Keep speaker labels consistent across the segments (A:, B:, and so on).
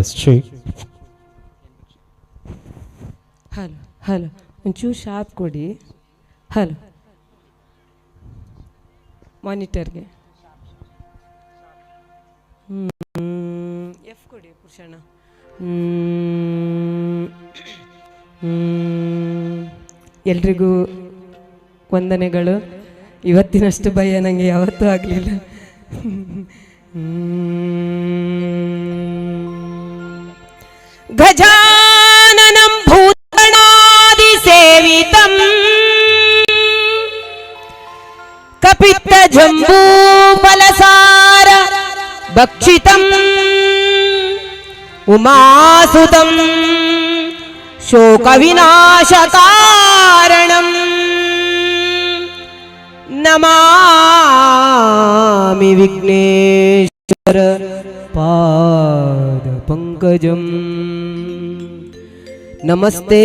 A: Shake
B: hello hello, ಒಂಚೂರು sharp ಕೊಡಿ. Hello ಮಾನಿಟರ್ಗೆ ಎಫ್ ಕೊಡಿ ಪುರುಷಣ್ಣ. ಎಲ್ರಿಗೂ ವಂದನೆಗಳು. ಇವತ್ತಿನಷ್ಟು ಭಯ ನನಗೆ ಯಾವತ್ತೂ ಆಗಲಿಲ್ಲ. ಗಜಾನನಂ ഗജാനനം ഭൂതഗണാതിസേവിതം കപിത്തജംബൂഫലസാര ഭക്ഷിതം. ഉമാസുതം ശോകവിനാശകാരണം. നമാമി വിഘ്നേശ്വര പാദപങ്കജം. नमस्ते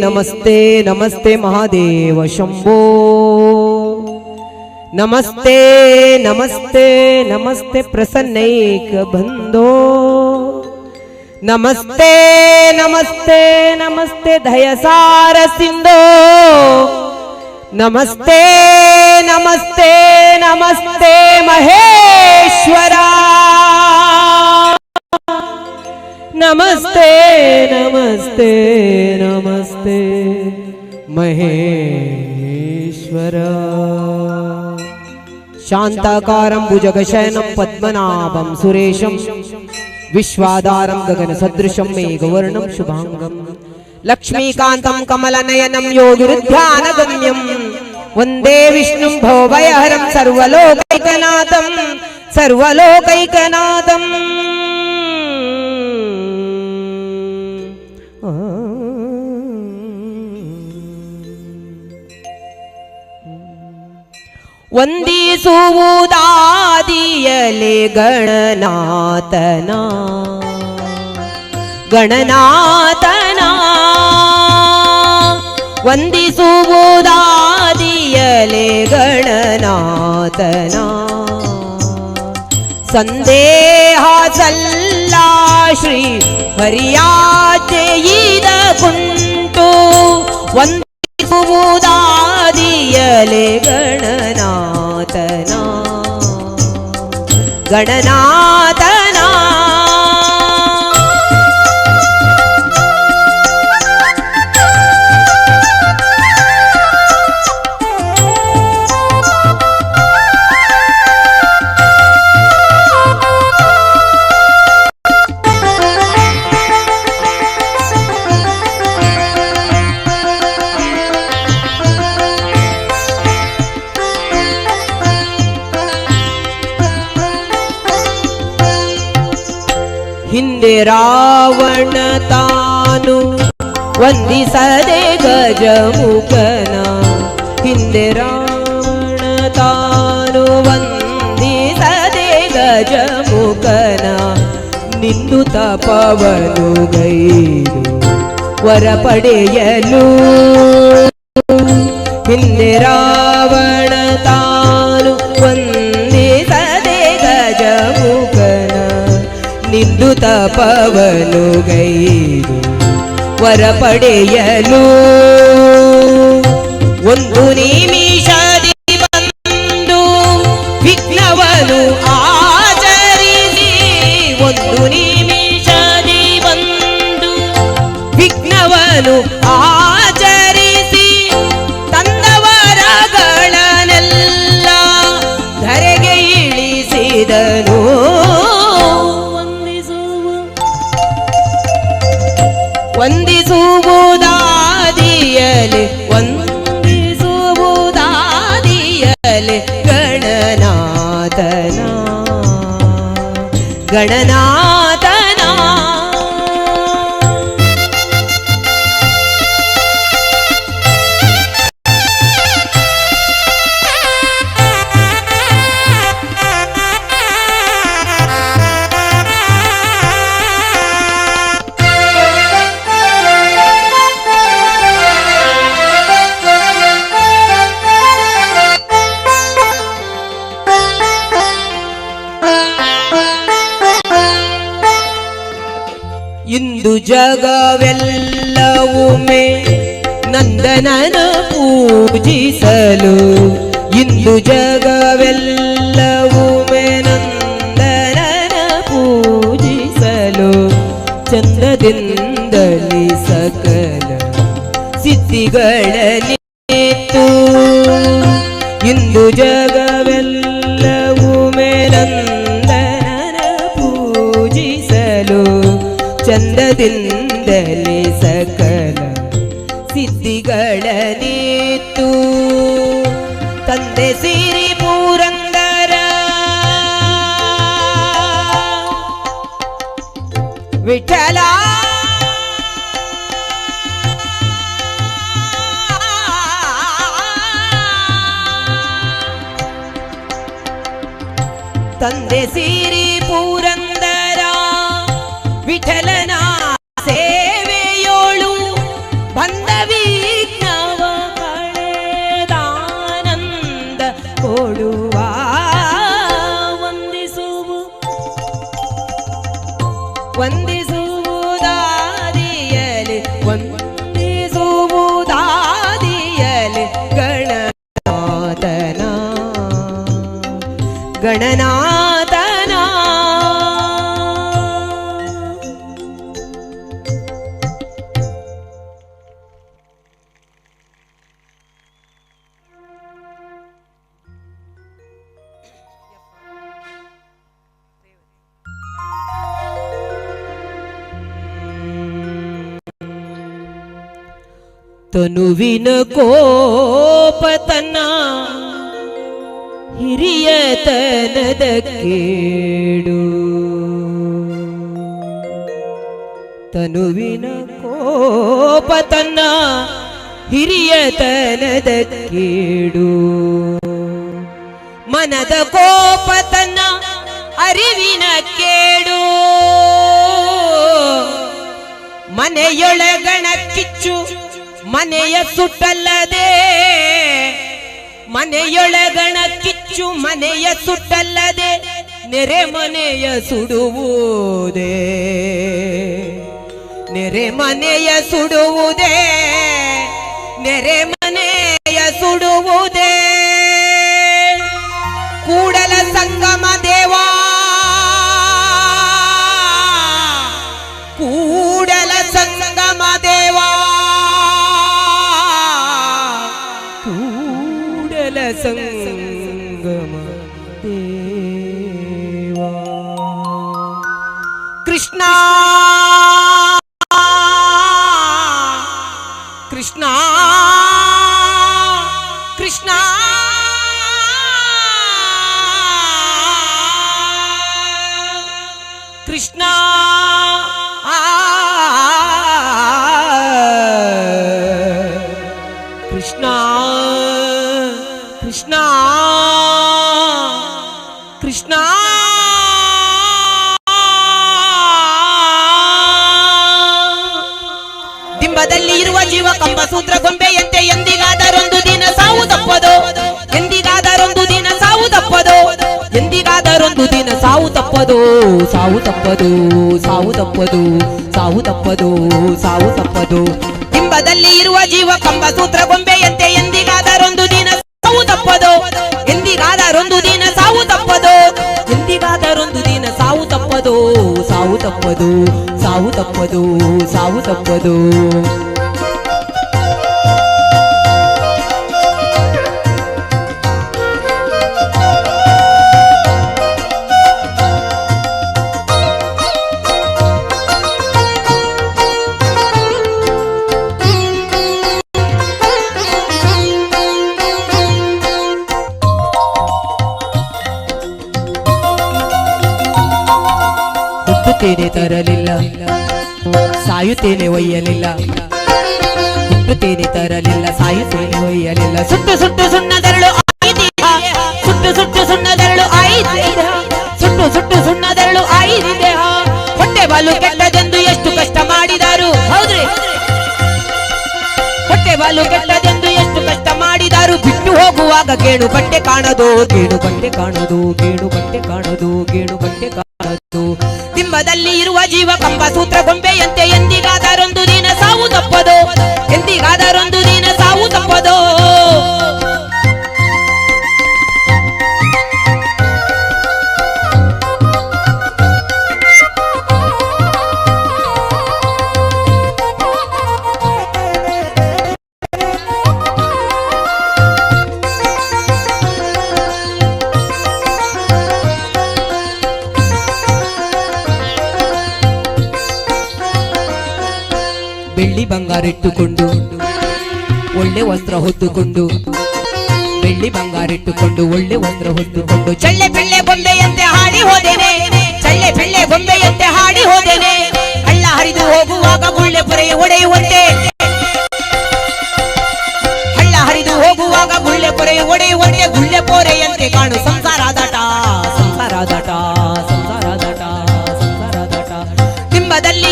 B: नमस्ते नमस्ते महादेव शंभो। नमस्ते नमस्ते नमस्ते प्रसन्नैक बंदो नमस्ते नमस्ते नमस्ते धयसार सिंधो नमस्ते नमस्ते नमस्ते महेश्वरा। नमस्ते नमस्ते नमस्ते। महेश्वर। शान्ताकारं भुजगशयनं पद्मनाभं सुरेशं। विश्वादारं गगनसदृशं मेघवर्णं शुभाङ्गं। लक्ष्मीकान्तं कमलनयनं योगिरुध्यानगम्यं वंदे विष्णु भवभयहरं सर्वलोकैकनाथं। सर्वलोकैकनाथम्। ವಂದಿಸುವುದಾದಿಯಲೆ ಗಣನಾಥನ. ಗಣನಾಥನ. ವಂದಿಸುವುದಾದಿಯಲೆ ಗಣನಾಥನ. ಸಂದೇಹ ಸಲ್ಲ ಶ್ರೀ ಹರಿಯಾಚೆಯಿದ ಕುಂತು ವಂದಿಸುವುದಾದಿಯಲೆ ಗಣನಾಥನ ಗಣನಾಥನ ಹಿಂದೆ ರಾವಣ ತಾನು ವಂದಿಸದೆ ಗಜಮುಖನ ಹಿಂದೆ ರಾವಣ ತಾನು ವಂದಿಸದೆ ಗಜಮುಖನ ನಿಂದು ತಪವನು ಗೈದು ವರ ಪಡೆಯಲು ಹಿಂದೆ ರಾವಣ ನಿಂದು ಪವನು ಗೈದು ವರ ಪಡೆಯಲು ಒಂದು ನಿಮಿಷದಿ ಬಂದು ವಿಘ್ನವನು ಆಚರಿಸಿ. ಒಂದು ನಿಮಿಷದಿ ಬಂದು ವಿಘ್ನವನು ಆಚರಿಸಿ. ತಂದವರಗಳನ್ನೆಲ್ಲ ಧರೆಗೆ ಇಳಿಸಿದನು. ವಂದಿಸುವುದಾದಿಯಲೆ ವಂದಿಸುವುದಾದಿಯಲೆ ಗಣನಾಥನ ಗಣನಾಥನ ಜಗವೆಲ್ಲವುಮೆ ನಂದನನ ಪೂಜಿಸಲು. ಇಂದು ಜಗವೆಲ್ಲವುಮೆ ನಂದನನ ಪೂಜಿಸಲು. ಚಂದದಿಂದಲಿ ಸಕಲ ಸಿದ್ಧಿಗಳಲ್ಲಿ ಇಂದು ಜಗವೆಲ್ಲವೂ ಚಂದದಿಂದಲೇ ಸಕಲ ನೀತು. ತಂದೆ ಸಿರಿ ಪೂರಂದರ. ವಿಠಲ. ತಂದೆ ಸಿರಿ ತನುವಿನ ಕೋಪತನ ಹಿರಿಯತನದ ಕೇಡು ತನುವಿನ ಕೋಪತನ ಹಿರಿಯತನದ ಕೇಡು ಮನದ ಕೋಪತನ ಅರಿವಿನ ಕೇಡು ಮನೆಯೊಳಗಣ ಕಿಚ್ಚು ಮನೆಯ ಸುಟ್ಟಲ್ಲದೆ ಮನೆಯೊಳಗಣ ಕಿಚ್ಚು ಮನೆಯ ಸುಟ್ಟಲ್ಲದೆ ನೆರೆ ಮನೆಯ ಸುಡುವುದೇ. ನೆರೆ ಮನೆಯ ಸುಡುವುದೇ, ನೆರೆ ಮನೆಯ ಸುಡುವುದೇ. జంగమ దేవా కృష్ణా ದಿಂಬದಲ್ಲಿ ಇರುವ ಜೀವ ಕಂಬ ಸೂತ್ರ ಗೊಂಬೆಯಂತೆ ಎಂದಿಗಾದರೊಂದು ದಿನ ಸಾವು ತಪ್ಪದು ಎಂದಿಗಾದರೊಂದು ದಿನ ಸಾವು ತಪ್ಪದು ಎಂದಿಗಾದರೊಂದು ದಿನ ಸಾವು ತಪ್ಪದು ಸಾವು ತಪ್ಪದು ಸಾವು ತಪ್ಪದು ಸಾವು ತಪ್ಪದು ಸಾವು ತಪ್ಪದು ದಿಂಬದಲ್ಲಿ ಇರುವ ಜೀವ ಕಂಬ ಸೂತ್ರ ಗೊಂಬೆಯಂತೆ ಎಂದಿಗಾದರೊಂದು ದಿನ ಸಾವು ತಪ್ಪದು ಸಾವು ತಪ್ಪದು ಸಾವು ತಪ್ಪದು ಸಾವು ಸಾಯುತ್ತೇನೆ ಒಯ್ಯಲಿಲ್ಲ. ಹುಟ್ಟುತ್ತೇನೆ ತರಲಿಲ್ಲ, ಸಾಯುತ್ತೇನೆ ಒಯ್ಯಲಿಲ್ಲ. ಸುಟ್ಟು ಸುಟ್ಟು ಸುಣ್ಣದರಳು ಸುಟ್ಟು ಸುಟ್ಟು ಸುಣ್ಣದರಳು ಆಯ್ದಿಹ ಸುಟ್ಟು ಸುಟ್ಟು ಸುಣ್ಣದರಳು ಆಯ್ದಿದೆ ಹೊಟ್ಟೆ ಬಾಲು ಕೆಟ್ಟದೆಂದು ಎಷ್ಟು ಕಷ್ಟ ಮಾಡಿದಾರು? ಹೌದ್ರಿ. ಹೊಟ್ಟೆ ಬಾಲು ಕೆಟ್ಟದೆಂದು ಎಷ್ಟು ಕಷ್ಟ ಮಾಡಿದಾರು? ಬಿಟ್ಟು ಹೋಗುವಾಗ ಗೇಣು ಬಟ್ಟೆ ಕಾಣದು, ಗೇಣು ಬಟ್ಟೆ ಕಾಣದು, ಗೇಣು ಬಟ್ಟೆ ಕಾಣದು, ಗೇಣು ಬಟ್ಟೆ ಕಾಣದು. ಬಿಂಬದಲ್ಲಿ ಇರುವ ಜೀವ ಕಂಬ ಸೂತ್ರ ಗೊಂಬೆಯಂತೆ ಎಂದಿಗಾದರೊಂದು ದಿನ ಸಾವು ತಪ್ಪದು ಎಂದಿಗಾದರೊಂದು ದಿನ ಸಾವು ತಪ್ಪದು. ಬೆಳ್ಳಿ ಬಂಗಾರ ಇಟ್ಟುಕೊಂಡು ಒಳ್ಳೆ ವಸ್ತ್ರ ಹೊತ್ತುಕೊಂಡು, ಬೆಳ್ಳಿ ಬಂಗಾರಿಟ್ಟುಕೊಂಡು, ಒಳ್ಳೆ ವಸ್ತ್ರ ಹೊತ್ತುಕೊಂಡು, ಚಳ್ಳೆ ಬೆಳ್ಳೆ ಬೊಂಬೆಯಂತೆ ಹಾಡಿ ಹೋದೇನೆ, ಚಳ್ಳೆ ಬೆಳ್ಳೆ ಬೊಂಬೆಯಂತೆ ಹಾಡಿ ಹೋದೇನೆ ಹಳ್ಳ ಹರಿದು ಹೋಗುವಾಗ ಗುಳ್ಳೆ ಪೊರೆ ಒಡೆಯುವಂತೆ. ಹಳ್ಳ ಹರಿದು ಹೋಗುವಾಗ ಗುಳ್ಳೆ ಪೊರೆ ಒಡೆಯುವಂತೆ ಗುಳ್ಳೆ ಪೊರೆಯಂತೆ ಕಾಣು ಸಂಸಾರದಾಟ ಸಂಸಾರದಾಟ ಸಂಸಾರದಾಟ ಸಂಸಾರದಾಟ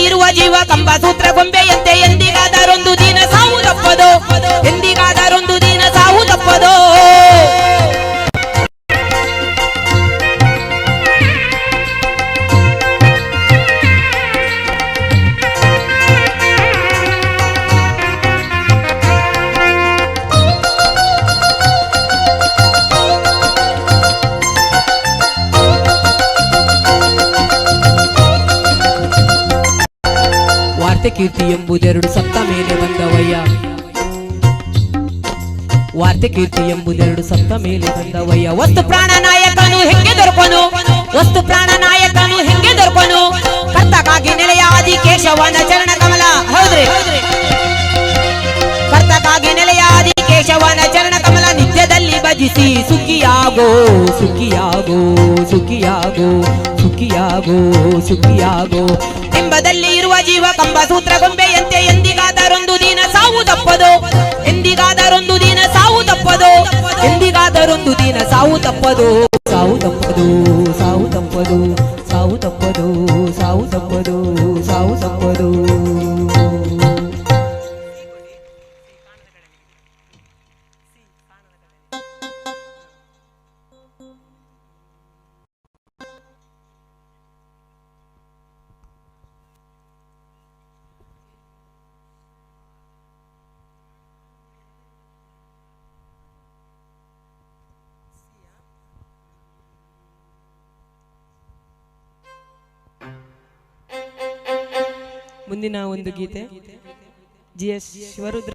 B: ಇರುವ ಜೀವ ಕಂಬ ಸೂತ್ರ ಗೊಂಬೆಯಂತೆ ಎಂದಿಗಾದರೊಂದು ದಿನ ಎಂಬುದೆರಡು ಸತ್ತ ಮೇಲೆ ಬಂದವಯ್ಯ. ವಾರ್ತೆ ಕೀರ್ತಿ ಎಂಬುದೆರಡು ಸತ್ತ ಮೇಲೆ ಬಂದವಯ್ಯ. ವಸ್ತು ಪ್ರಾಣ ನಾಯಕನು ಹೆಂಗೆ ದೊರಕನು ವಸ್ತು ಪ್ರಾಣ ನಾಯಕನು ಹೆಂಗೆ ದೊರಕನು ಕರ್ತಕಾಗಿ ನೆಲೆಯ ಆದಿ ಕೇಶವನ ಚರಣ ಕಮಲ. ಹೌದ್ರಿ? ಕರ್ತಕ್ಕಾಗಿ ನೆಲೆಯ ಆದಿ ಕೇಶವನ ಚರಣ ಕಮಲ. ನಿತ್ಯದಲ್ಲಿ ಭಜಿಸಿ ಸುಖಿಯಾಗೋ ಸುಖಿಯಾಗೋ ಸುಖಿಯಾಗೋ. ಸುಖಿಯಾಗೋ ಸುಖಿಯಾಗೋ. ಬಿಂಬದಲ್ಲಿ ಇರುವ ಜೀವ ಕಂಬ ಸೂತ್ರ ಗೊಂಬೆಯಂತೆ ಎಂದಿಗಾದರೊಂದು ದಿನ ಸಾವು ತಪ್ಪದು? ಎಂದಿಗಾದರೊಂದು ದಿನ ಸಾವು ತಪ್ಪದು? ಎಂದಿಗಾದರೊಂದು ದಿನ ಸಾವು ತಪ್ಪದು? ಸಾವು ತಪ್ಪದು ಸಾವು ತಪ್ಪದು ಸಾವು ತಪ್ಪದು ಸಾವು ತಪ್ಪದು ಸಾವು ತಪ್ಪದು. ಮುಂದಿನ ಒಂದು ಗೀತೆ. ಜಿ ಎಸ್ ಶಿವರುದ್ರ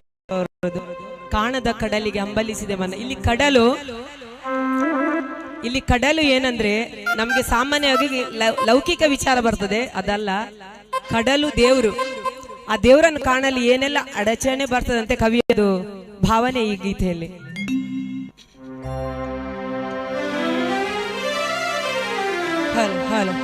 B: ಕಾಣದ ಕಡಲಿಗೆ ಹಂಬಲಿಸಿದೆ ಮನ. ಇಲ್ಲಿ ಕಡಲು ಇಲ್ಲಿ ಕಡಲು ಏನಂದ್ರೆ ನಮ್ಗೆ ಸಾಮಾನ್ಯವಾಗಿ ಲೌಕಿಕ ವಿಚಾರ ಬರ್ತದೆ. ಅದಲ್ಲ, ಕಡಲು ದೇವರು. ಆ ದೇವರನ್ನು ಕಾಣಲು ಏನೆಲ್ಲ ಅಡಚಣೆ ಬರ್ತದಂತೆ ಕವಿಯದು ಭಾವನೆ ಈ ಗೀತೆಯಲ್ಲಿ. Hello hello.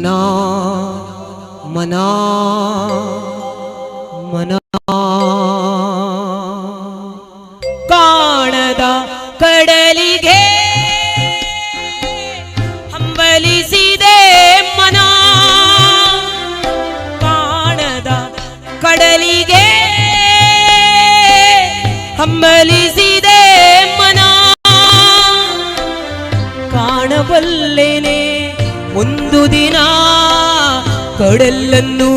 B: ಮನ ಮನ ಮನ. ಕಾಣದ ಕಡಲಿಗೆ ಹಂಬಲಿಸಿದೆ ಮನ. ಕಾಣದ ಕಡಲಿಗೆ ಹಂಬಲಿಸಿದೆ ಮನ. ಕಾಣಬಲ್ಲೆನೆ ಒಂದು ದಿನ ಕಡಲನ್ನು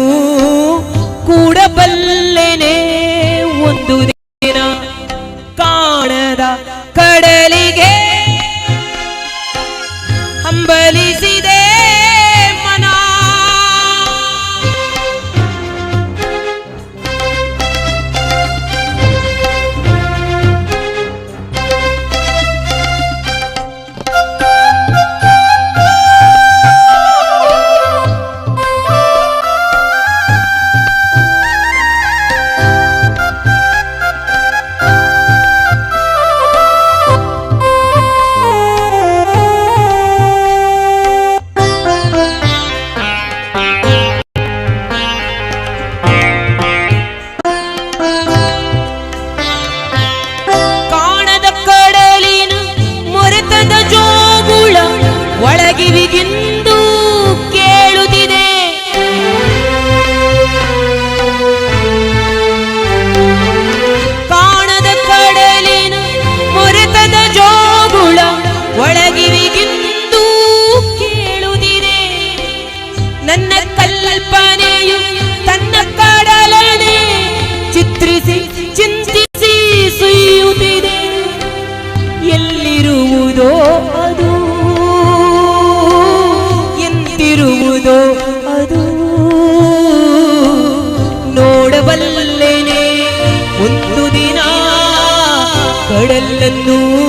B: കടലെന്നൂ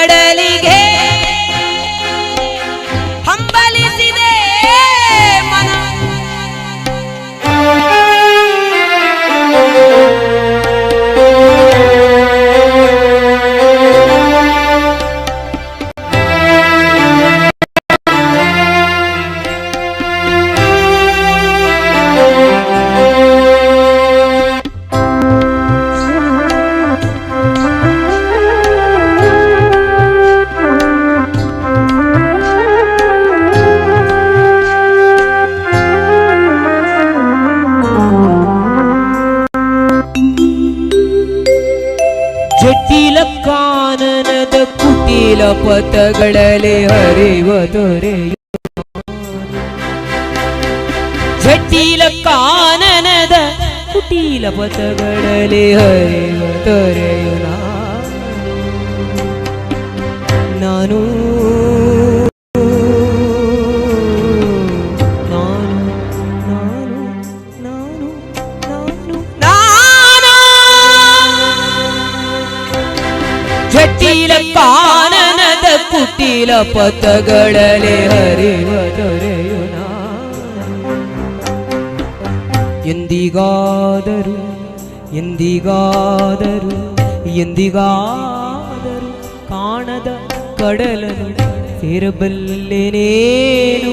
B: கடலே ಪಥಗಳಲ್ಲಿ ಹರಿವ ದೊರೆಯು. ಜಟಿಲ ಕಾನನದ ಕುಟೀಲ ಪಥಗಳಲ್ಲಿ ಹರಿವ ದೊರೆಯು ನಾನು ಕಾನ ಪುಟಿಲ ಪಥಗಳಲೆ ಹರಿವ ದೊರೆಯುಣ ಎಂದಿಗಾದರು ಎಂದಿಗಾದರು ಎಂದಿಗಾದರು ಕಾಣದ ಕಡಲನ್ನು ಸೇರಬಲ್ಲೆನೇನು